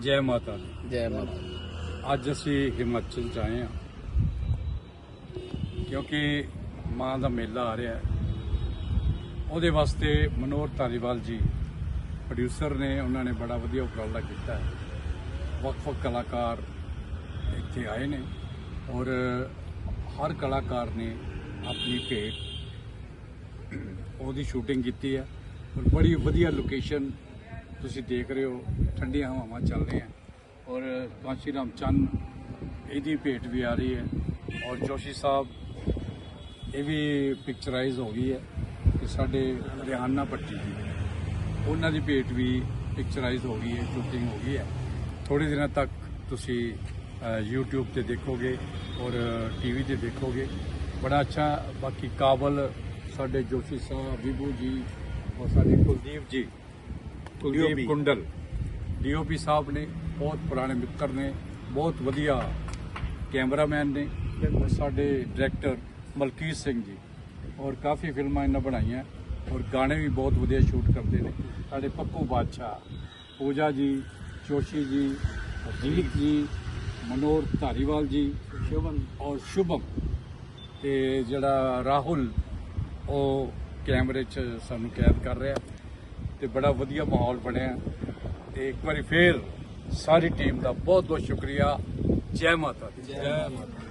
ਜੈ ਮਾਤਾ ਦੀ। ਜੈ ਮਾਤਾ। ਅੱਜ ਅਸੀਂ ਹਿਮਾਚਲ ਚ ਆਏ ਹਾਂ। ਕਿਉਂਕਿ ਮਾਂ ਦਾ ਮੇਲਾ ਆ ਰਿਹਾ ਹੈ। ਉਹਦੇ ਵਾਸਤੇ ਮਨੋਹਰ ਧਾਲੀਵਾਲ ਜੀ ਪ੍ਰੋਡਿਊਸਰ ਨੇ ਉਹਨਾਂ ਨੇ ਬੜਾ ਵਧੀਆ ਉਪਰਾਲਾ ਕੀਤਾ ਹੈ। ਵੱਖ-ਵੱਖ ਕਲਾਕਾਰ ਇੱਥੇ ਆਏ ਨੇ ਔਰ ਹਰ ਕਲਾਕਾਰ ਨੇ ਆਪਣੀ ਭੇਟ ਉਹਦੀ ਸ਼ੂਟਿੰਗ ਕੀਤੀ ਹੈ। ਔਰ ਬੜੀ ਵਧੀਆ ਲੋਕੇਸ਼ਨ ਤੁਸੀਂ ਦੇਖ ਰਹੇ ਹੋ ਠੰਡੀਆਂ ਹਵਾਵਾਂ ਚੱਲ ਰਹੀਆਂ। ਔਰ ਕਾਂਸ਼ੀ ਰਾਮ ਚੰਦ ਇਹਦੀ ਭੇਟ ਵੀ ਆ ਰਹੀ ਹੈ। ਔਰ ਜੋਸ਼ੀ ਸਾਹਿਬ ਇਹ ਵੀ ਪਿਕਚਰਾਈਜ਼ ਹੋ ਗਈ ਹੈ ਕਿ ਸਾਡੇ ਰਿਹਾਨਾ ਪੱਟੀ ਦੀ ਉਹਨਾਂ ਦੀ ਭੇਟ ਵੀ ਪਿਕਚਰਾਈਜ਼ ਹੋ ਗਈ ਹੈ ਸ਼ੂਟਿੰਗ ਹੋ ਗਈ ਹੈ। ਥੋੜੇ ਦਿਨਾਂ ਤੱਕ ਤੁਸੀਂ ਅ, YouTube ਤੇ ਦੇਖੋਗੇ ਔਰ ਟੀਵੀ ਤੇ ਦੇਖੋਗੇ। ਬੜਾ ਅੱਛਾ ਬਾਕੀ ਕਾਬਲ ਸਾਡੇ ਜੋਸ਼ੀ ਸਾਹਿਬ ਵਿਭੂ ਜੀ ਔਰ ਸਾਡੇ ਕੁਲਦੀਪ ਜੀ ਕੁਲਦੀਪ ਕੁੰਡਲ ਡੀਓਪੀ ਸਾਹਿਬ ਨੇ ਬਹੁਤ ਪੁਰਾਣੇ ਮਿੱਤਰ ਨੇ ਬਹੁਤ ਵਧੀਆ ਕੈਮਰਾਮੈਨ ਨੇ ਸਾਡੇ ਡਾਇਰੈਕਟਰ ਮਲਕੀਤ ਸਿੰਘ ਜੀ। ਔਰ ਕਾਫੀ ਫਿਲਮਾਂ ਇਹਨਾਂ ਬਣਾਈਆਂ ਔਰ ਗਾਣੇ ਵੀ ਬਹੁਤ ਵਧੀਆ ਸ਼ੂਟ ਕਰਦੇ ਨੇ। ਸਾਡੇ ਪੱਪੂ ਬਾਦਸ਼ਾਹ ਪੂਜਾ ਜੀ ਜੋਸ਼ੀ ਜੀ ਅਜੀਤ ਜੀ ਮਨੋਰ ਧਾਰੀਵਾਲ ਜੀ ਸ਼ੁਭਮ ਔਰ ਸ਼ੁਭਮ ਤੇ ਜਿਹੜਾ ਰਾਹੁਲ ਉਹ ਕੈਮਰੇ 'ਚ ਸਾਨੂੰ ਕੈਦ ਕਰ ਰਿਹਾ। ਤੇ ਬੜਾ ਵਧੀਆ ਮਾਹੌਲ ਬਣਿਆ। ਤੇ ਇੱਕ ਵਾਰੀ ਫੇਰ ਸਾਰੀ ਟੀਮ ਦਾ ਬਹੁਤ ਬਹੁਤ ਸ਼ੁਕਰੀਆ। ਜੈ ਮਾਤਾ ਦੀ। ਜੈ ਮਾਤਾ